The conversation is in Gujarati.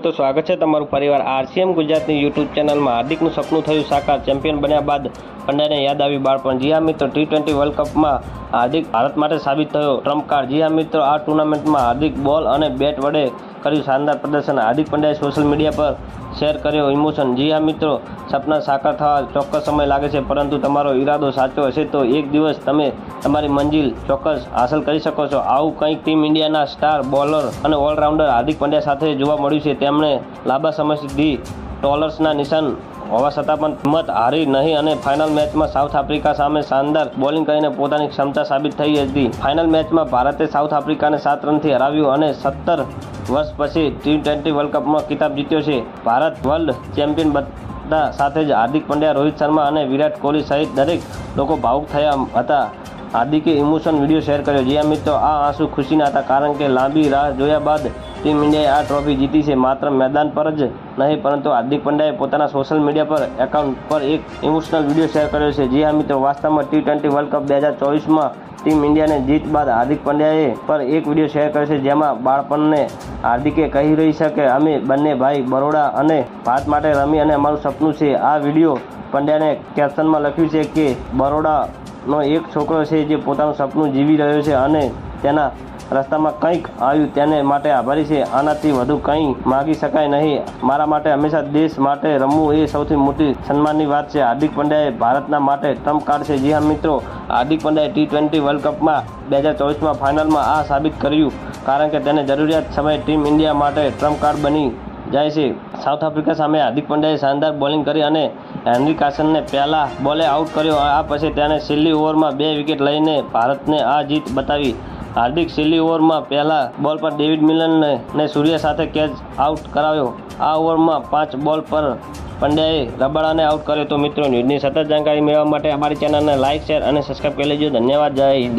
તો સ્વાગત છે તમારું પરિવાર આરસીએમ ગુજરાતની યુટ્યુબ ચેનલમાં હાર્દિકનું સપનું થયું સાકાર ચેમ્પિયન બન્યા બાદ પંડ્યાને યાદ આવી બાળપણ. જી હા મિત્રો ટી ટ્વેન્ટી વર્લ્ડ કપમાં હાર્દિક ભારત માટે સાબિત થયો. ટ્રમ્પ કાર્ડ જી હા મિત્રો આ ટુર્નામેન્ટમાં હાર્દિક બોલ અને બેટ વડે કર્યું શાનદાર પ્રદર્શન. હાર્દિક પંડ્યાએ સોશિયલ મીડિયા પર શેર કર્યો ઇમોશન. જી મિત્રો સપના સાકાર થવા ચોક્કસ સમય લાગે છે, પરંતુ તમારો ઈરાદો સાચો હશે તો એક દિવસ તમે તમારી મંજિલ ચોક્કસ હાંસલ કરી શકો છો. આવું કંઈક ટીમ ઇન્ડિયાના સ્ટાર બોલર અને ઓલરાઉન્ડર હાર્દિક પંડ્યા સાથે જોવા મળ્યું છે. તેમણે લાંબા સમય સુધી ટોલર્સના નિશાન હોવા છતાં પણ હિંમત હારી નહીં અને ફાઇનલ મેચમાં સાઉથ આફ્રિકા સામે શાનદાર બોલિંગ કરીને પોતાની ક્ષમતા સાબિત થઈ હતી. ફાઇનલ મેચમાં ભારતે સાઉથ આફ્રિકાને સાત રનથી હરાવ્યું અને સત્તર વર્ષ પછી ટી ટ્વેન્ટી વર્લ્ડ કપમાં ખિતાબ જીત્યો છે. ભારત વર્લ્ડ ચેમ્પિયન બધા સાથે જ હાર્દિક પંડ્યા, રોહિત શર્મા અને વિરાટ કોહલી સહિત દરેક લોકો ભાવુક થયા હતા. હાર્દિકે ઇમોશન વીડિયો શેર કર્યો. જ્યાં મિત્રો, આ આંસુ ખુશીના હતા કારણ કે લાંબી રાહ જોયા બાદ ટીમ ઇન્ડિયાએ આ ટ્રોફી જીતી છે. માત્ર મેદાન પર જ નહીં, પરંતુ હાર્દિક પંડ્યાએ પોતાના સોશિયલ મીડિયા પર એકાઉન્ટ પર એક ઇમોશનલ વીડિયો શેર કર્યો છે. જે હા, મિત્રો, વાસ્તવમાં ટી ટ્વેન્ટી વર્લ્ડ કપ બે હજાર ચોવીસમાં ટીમ ઇન્ડિયાને જીત બાદ હાર્દિક પંડ્યાએ પર એક વીડિયો શેર કર્યો છે, જેમાં બાળપણને હાર્દિકે કહી રહી છે કે, અમે બંને ભાઈ બરોડા અને ભારત માટે રમી અને અમારું સપનું છે. આ વીડિયો પંડ્યાને કેપ્શનમાં લખ્યું છે કે, બરોડાનો એક છોકરો છે જે પોતાનું સપનું જીવી રહ્યો છે અને તેના રસ્તામાં કંઈક આવ્યું તેને માટે આભારી છે. આનાથી વધુ કંઈ માગી શકાય નહીં. મારા માટે હંમેશા દેશ માટે રમવું એ સૌથી મોટી સન્માનની વાત છે. હાર્દિક પંડ્યાએ ભારતના માટે ટ્રમ્પ કાર્ડ છે. જી હા, મિત્રો. હાર્દિક પંડ્યાએ ટી ટ્વેન્ટી વર્લ્ડ કપમાં બે હજાર ચોવીસમાં ફાઇનલમાં આ સાબિત કર્યું. કારણ કે તેને જરૂરિયાત સમયે ટીમ ઇન્ડિયા માટે ટ્રમ્પ કાર્ડ બની જાય છે. સાઉથ આફ્રિકા સામે હાર્દિક પંડ્યાએ શાનદાર બોલિંગ કરી અને હેનરી કાસનને પહેલા બોલે આઉટ કર્યો. આ પછી તેણે છેલ્લી ઓવરમાં બે વિકેટ લઈને ભારતને આ જીત બતાવી. હાર્દિક છેલ્લી ઓવરમાં પહેલા બોલ પર ડેવિડ મિલનને ને સૂર્ય સાથે કેચ આઉટ કરાવ્યો. આ ઓવરમાં પાંચ બોલ પર પંડ્યાએ રબાડાને આઉટ કર્યો તો મિત્રો, ન્યૂઝની સતત જાણકારી મેળવવા માટે અમારી ચેનલને લાઇક શેર અને સબસ્ક્રાઈબ કરી લેજો. ધન્યવાદ, જય હિન્દ.